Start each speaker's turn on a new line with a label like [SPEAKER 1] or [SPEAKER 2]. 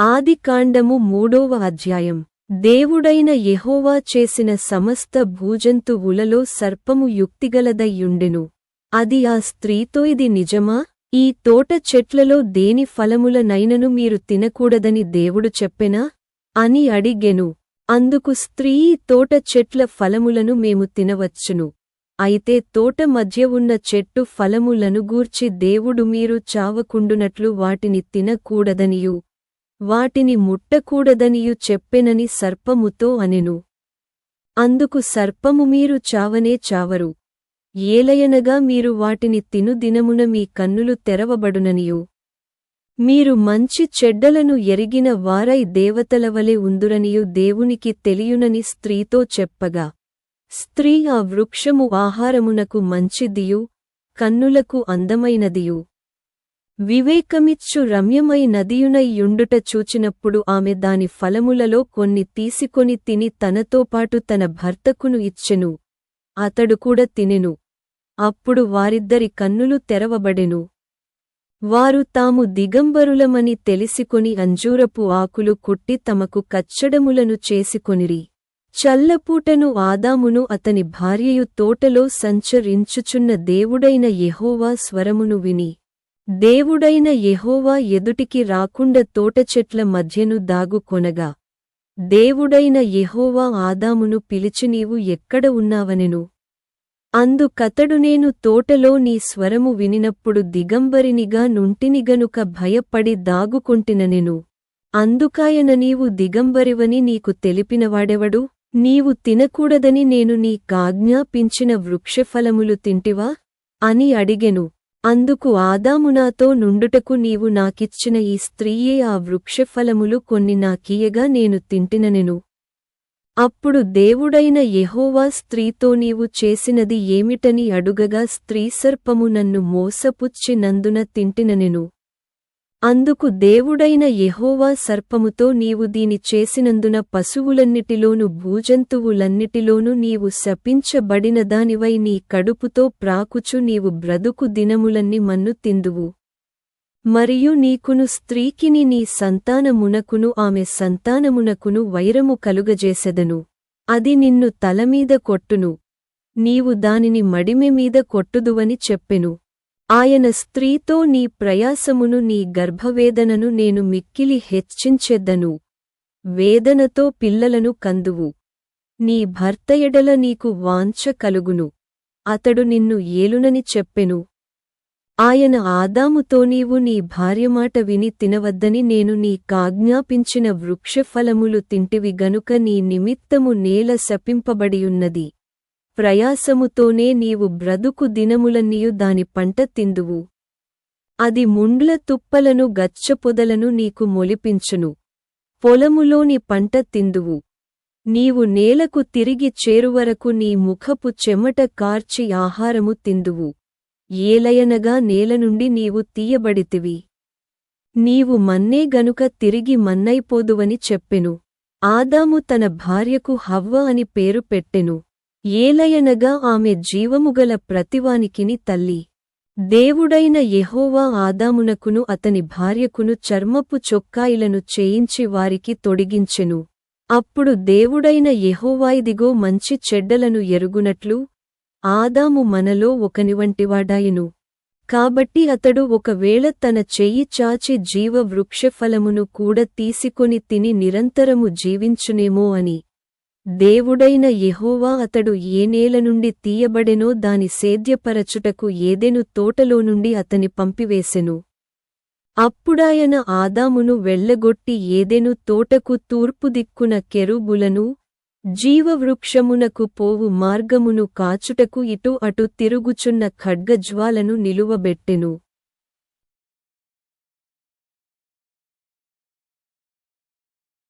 [SPEAKER 1] ఆదికాండము మూడోవ అధ్యాయం. దేవుడైన యెహోవా చేసిన సమస్త భూజంతువులలో సర్పము యుక్తిగలదయ్యుండెను. అది ఆ స్త్రీతో ఇది నిజమా? ఈ తోట చెట్లలో దేని ఫలములనైనను మీరు తినకూడదని దేవుడు చెప్పెనా? అని అడిగెను. అందుకు స్త్రీ తోట చెట్ల ఫలములను మేము తినవచ్చును. అయితే తోట మధ్య ఉన్న చెట్టు ఫలములను గూర్చి దేవుడు మీరు చావకుండునట్లు వాటిని తినకూడదనియు. వాటిని ముట్టకూడదనియు చెప్పెనని సర్పముతో అనెను. అందుకు సర్పము మీరు చావనే చావరు. ఏలయనగా మీరు వాటిని తిను దినమున మీ కన్నులు తెరవబడుననియు. మీరు మంచి చెడ్డలను ఎరిగిన వారై దేవతలవలె ఉందురనియు దేవునికి తెలియునని స్త్రీతో చెప్పగా. స్త్రీ ఆ వృక్షము ఆహారమునకు మంచిదియు కన్నులకు అందమైనదియు. వివేకమిచ్చు రమ్యమై నదియునై యుండుట చూచినప్పుడు ఆమె దాని ఫలములలో కొన్ని తీసుకొని తిని తనతోపాటు తన భర్తకును ఇచ్చెను. అతడు కూడా తినెను. అప్పుడు వారిద్దరి కన్నులు తెరవబడెను. వారు తాము దిగంబరులమని తెలిసికొని అంజూరపు ఆకులు కుట్టి తమకు కచ్చడములను చేసుకొనిరి. చల్లపూటను ఆదామును అతని భార్యయు తోటలో సంచరించుచున్న దేవుడైన యెహోవా స్వరమును విని దేవుడైన యెహోవా ఎదుటికి రాకుండా తోటచెట్ల మధ్యను దాగుకొనగా దేవుడైన యెహోవా ఆదామును పిలిచి నీవు ఎక్కడ ఉన్నావనెను? అందుకతడు నేను తోటలో నీ స్వరము వినినప్పుడు దిగంబరినిగా నుంటిని గనుక భయపడి దాగుకొంటిననెను? అందుకాయన నీవు దిగంబరివని నీకు తెలిపినవాడెవడు? నీవు తినకూడదని నేను నీ కాజ్ఞాపించిన వృక్షఫలములు తింటివా? అని అడిగెను. అందుకు ఆదామునాతో నుండుటకు నీవు నాకిచ్చిన ఈ స్త్రీయే ఆ వృక్షఫలములు కొన్ని నాకీయగా నేను తింటిననెను. అప్పుడు దేవుడైన యెహోవా స్త్రీతో నీవు చేసినది ఏమిటని అడుగగా స్త్రీ సర్పము నన్ను మోసపుచ్చి నందున తింటిననెను. అందుకు దేవుడైన యెహోవా సర్పముతో నీవు దీని చేసినందున పశువులన్నిటిలోను భూజంతువులన్నిటిలోనూ నీవు శపించబడిన దానివై నీ కడుపుతో ప్రాకుచు నీవు బ్రదుకు దినములన్ని మన్ను తిందువు. మరియు నీకును స్త్రీకిని నీ సంతానమునకును ఆమె సంతానమునకును వైరము కలుగజేసెదను. అది నిన్ను తలమీద కొట్టును. నీవు దానిని మడిమె మీద కొట్టుదువని చెప్పెను. ఆయన స్త్రీతో నీ ప్రయాసమును నీ గర్భవేదనను నేను మిక్కిలి హెచ్చించెద్దను వేదనతో పిల్లలను కందువు. నీ భర్త ఎడల నీకు వాంఛ కలుగును. అతడు నిన్ను ఏలునని చెప్పెను. ఆయన ఆదాముతో నీవు నీ భార్యమాట విని తినవద్దని నేను నీ కాజ్ఞాపించిన వృక్షఫలములు తింటివి గనుక నీ నిమిత్తము నేల శపింపబడియున్నది. ప్రయాసముతోనే నీవు బ్రతుకు దినములన్నీయు దాని పంట తిందువు. అది ముండ్ల తుప్పలను గచ్చపొదలను నీకు మొలిపించును. పొలములోని పంట తిందువు. నీవు నేలకు తిరిగి చేరువరకు నీ ముఖపు చెమట కార్చి ఆహారము తిందువు. ఏలయనగా నేల నుండి నీవు తీయబడితివి. నీవు మన్నే గనుక తిరిగి మన్నైపోదువని చెప్పెను. ఆదాము తన భార్యకు హవ్వ అని పేరు పెట్టెను. ఏలయనగా ఆమె జీవముగల ప్రతివానికిని తల్లి. దేవుడైన యెహోవా ఆదామునకును అతని భార్యకును చర్మపు చొక్కాయిలను చేయించి వారికి తొడిగించెను. అప్పుడు దేవుడైన యెహోవాయిదిగో మంచి చెడ్డలను ఎరుగునట్లు ఆదాము మనలో ఒకనివంటివాడాయను. కాబట్టి అతడు ఒకవేళ తన చెయ్యి చాచి జీవ వృక్షఫలమును కూడా తీసుకొని తిని నిరంతరము జీవించునేమో అని దేవుడైన యెహోవా అతడు ఏ నేల నుండి తీయబడెనో దాని సేద్యపరచుటకు ఏదెను తోటలో నుండి అతని పంపివేసెను. అప్పుడాయన ఆదామును వెళ్ళగొట్టి ఏదెను తోటకు తూర్పు దిక్కున కెరూబులను జీవవృక్షమునకు పోవు మార్గమును కాచుటకు ఇటు అటు తిరుగుచున్న ఖడ్గజ్వాలను నిలువబెట్టెను.